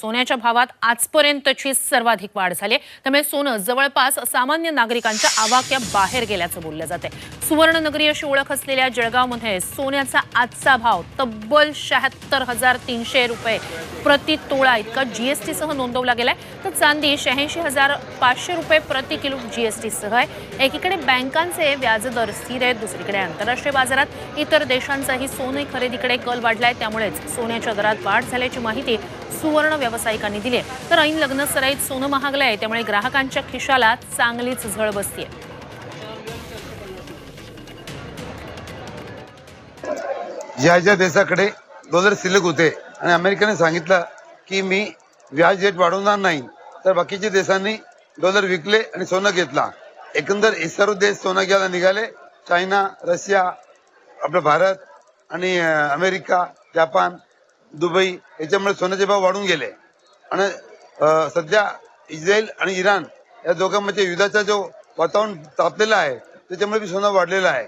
सोन्याच्या भावात आजपर्यंतची सर्वाधिक वाढ झाली आहे. त्यामुळे सोनं जवळपास सामान्य नागरिकांच्या आवाक्या बाहेर गेल्याचं बोललं जाते सुवर्णनगरी अशी ओळख असलेल्या जळगावमध्ये सोन्याचा आजचा भाव तब्बल शहात्तर हजार तीनशे रुपये प्रति तोळा इतका जीएसटीसह नोंदवला गेलाय. तर चांदी शहाऐंशी हजार पाचशे रुपये प्रति किलो जीएसटीसह आहे. एकीकडे बँकांचे व्याजदर स्थिर आहेत दुसरीकडे आंतरराष्ट्रीय बाजारात इतर देशांचाही सोने खरेदीकडे कल वाढलाय. त्यामुळेच सोन्याच्या दरात वाढ झाल्याची माहिती सुवर्ण व्यावसायिकांनी दिली तर ऐन लग्न सराईत सोनं महागलं आहे त्यामुळे ग्राहकांच्या खिशाला चांगलीच झळ बसतीये. ज्या ज्या देशाकडे डॉलर शिल्लक होते आणि अमेरिकेने सांगितलं की मी व्याज रेट वाढवणार नाही तर बाकीच्या देशांनी डॉलर विकले आणि सोनं घेतला. एकंदर हे सर्व देश सोनं घ्यायला निघाले. चायना रशिया आपलं भारत आणि अमेरिका जपान दुबई याच्यामुळे सोन्याचे भाव वाढून गेले. आणि सध्या इस्रायल आणि इराण या दोघांमध्ये युद्धाचा जो वातावरण तापलेला आहे त्याच्यामुळे बी सोनं वाढलेलं आहे.